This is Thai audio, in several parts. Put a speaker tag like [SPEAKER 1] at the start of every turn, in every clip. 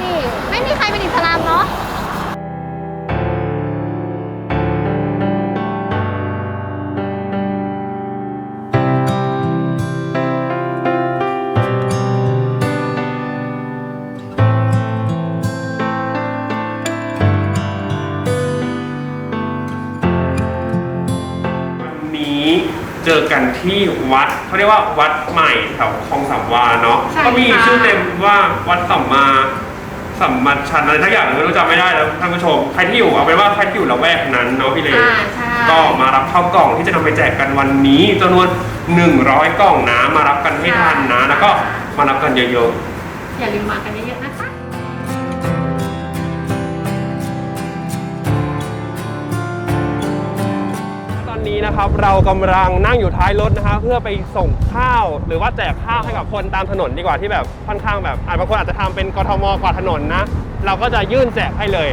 [SPEAKER 1] นี่ ไม่มีใครเป็นอิสลามเนาะ
[SPEAKER 2] กันที่วัดเขาเรียกว่าวัดใหม่แถวคลองสามวาเนาะ
[SPEAKER 1] ใช่
[SPEAKER 2] ก็มี
[SPEAKER 1] ค่ะ
[SPEAKER 2] ชื่อเต็มว่าวัดสัมมาสัมมัชชันอะไรทักอย่างไม่รู้จำไม่ได้แล้วท่านผู้ชมใครที่อยู่เอาเป็นว่าใครที่อยู่ละแวกนั้นเนาะพี่เล
[SPEAKER 1] อ่าใช่
[SPEAKER 2] ก็มารับข้าวกล่องที่จะนำไปแจกกันวันนี้จำนวน 100 กล่องนะมารับกันให้ทันนะ แล้วก็มารับกันเยอะ
[SPEAKER 1] อย่าลืมมากันเยอะๆนะคะ
[SPEAKER 2] นนี้นะครับเรากำลังนั่งอยู่ท้ายรถนะคะเพื่อไปส่งข้าว หรือว่าแจกข้าวให้กับคนตามถนนดีกว่าที่แบบค่อนข้างแบบอาจบางคนอาจจะทำเป็นกทมกวาดถนนนะ เราก็จะยื่นแจกให้เลย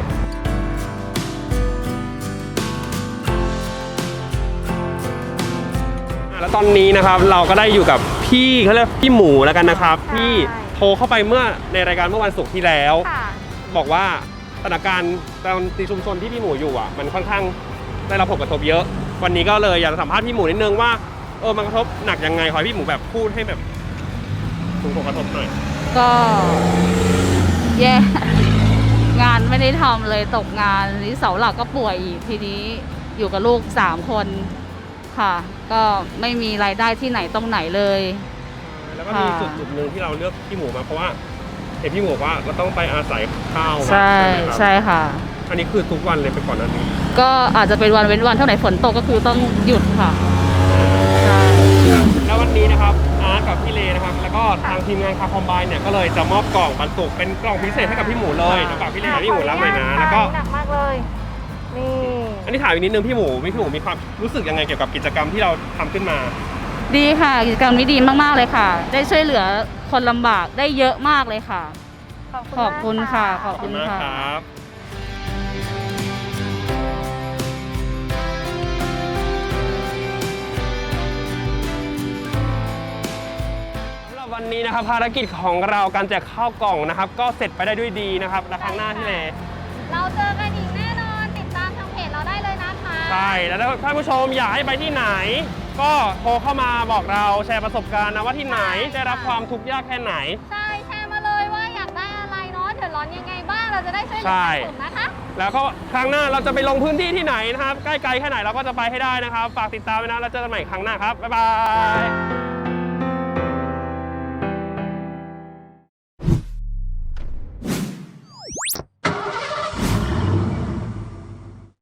[SPEAKER 2] อะแล้วตอนนี้นะครับเราก็ได้อยู่กับพี่เขาเรียกพี่หมูแล้วกันนะครับ
[SPEAKER 1] ใช่
[SPEAKER 2] ที่โทรเข้าไปเมื่อในรายการเมื่อวันศุกร์ที่แล้ว
[SPEAKER 1] ค่ะ
[SPEAKER 2] บอกว่าสถานการณ์ตามในชุมชนที่พี่หมูอยู่อะ มันค่อนข้างได้รับผลกระทบเยอะ วันนี้ก็เลยอยากจะสัมภาษณ์พี่หมูนิดนึงว่าเออมันกระทบหนักยังไงขอให้พี่หมูแบบพูดให้แบบถึงผลกระทบหน่อย
[SPEAKER 3] ก็แย่ งานไม่ได้ทำเลยตกงานนี้เสาหลักก็ป่วยอีกทีนี้อยู่กับลูกสามคนค่ะ ก็ไม่มีรายได้ที่ไหนตรงไหนเลย
[SPEAKER 2] แล้วก็มี
[SPEAKER 3] ค่ะ
[SPEAKER 2] จุดจุดหนึ่งที่เราเลือกพี่หมูมาเพราะว่าเห็นพี่หมูบอกว่าเราต้องไปอาศัยข้าวมา
[SPEAKER 3] ใช่
[SPEAKER 2] ไหมครับ
[SPEAKER 3] ใช่ค่ะ
[SPEAKER 2] อันนี้คือทุกวันเลยไปก่อนหนั้นนี้
[SPEAKER 3] ก็อาจจะเป็นวันเว้นวันเท่าไหร่ฝนตกก็คือต้องหยุดค่ะใช่
[SPEAKER 2] แล้ววันนี้นะครับอาร์ตกับพี่เลนะครับ แล้วก็ทางทีมงานคาคอมไบเนี่ยก็เลยจะมอบกล่องบรรจุเป็นกล่องพิเศษให้กับพี่หมูเลยเดี๋ยวฝากพี่เลกับพี่หมูรับหน่อยนะแล้วก็
[SPEAKER 1] หนักมากเลย นี่
[SPEAKER 2] อันนี้ถามอีกนิดนึงพี่หมูพี่หมูมีความรู้สึกยังไงเกี่ยวกับกิจกรรมที่เราทำขึ้นมา
[SPEAKER 3] ดีค่ะกิจกรรมนี้ดีมากๆเลยค่ะ ได้ช่วยเหลือคนลำบากได้เยอะมากเลยค่ะ ขอบคุณค่ะ ขอบ
[SPEAKER 2] ขอบ
[SPEAKER 3] คุ
[SPEAKER 2] คุณ
[SPEAKER 3] ณ
[SPEAKER 2] มาก
[SPEAKER 3] ค่ะ
[SPEAKER 2] นนี้นะครับภารกิจของเราการแจกข้าวกล่องนะครับ ก็เสร็จไปได้ด้วยดีนะครับและครั้งหน้าพี่เล
[SPEAKER 1] เราเจอกันอีกแน่นอน ติดตามทางเพจเราได้เลยนะคะ
[SPEAKER 2] ใช่แล้วถ้าท่านผู้ชมอยากให้ไปที่ไหน ก็โทรเข้ามาบอกเราแชร์ประสบการณ์นะว่าที่ไหนได้รับความทุกข์ยากแค่ไหน
[SPEAKER 1] ใช่แชร์มาเลยว่าอยากได้อะไรเนาะเดือดร้อนยังไงบ้างเราจะได้ช่วยเหลื
[SPEAKER 2] ใช่
[SPEAKER 1] อกันกลุ่มนะคะ
[SPEAKER 2] แล้วก็ครั้งหน้าเราจะไปลงพื้นที่ที่ไหนนะครับ ใกล้ๆแค่ไหนเราก็จะไปให้ได้นะครับ ฝากติดตามไว้นะแล้วเจอกันใหม่ครั้งหน้าครับบ๊ายบาย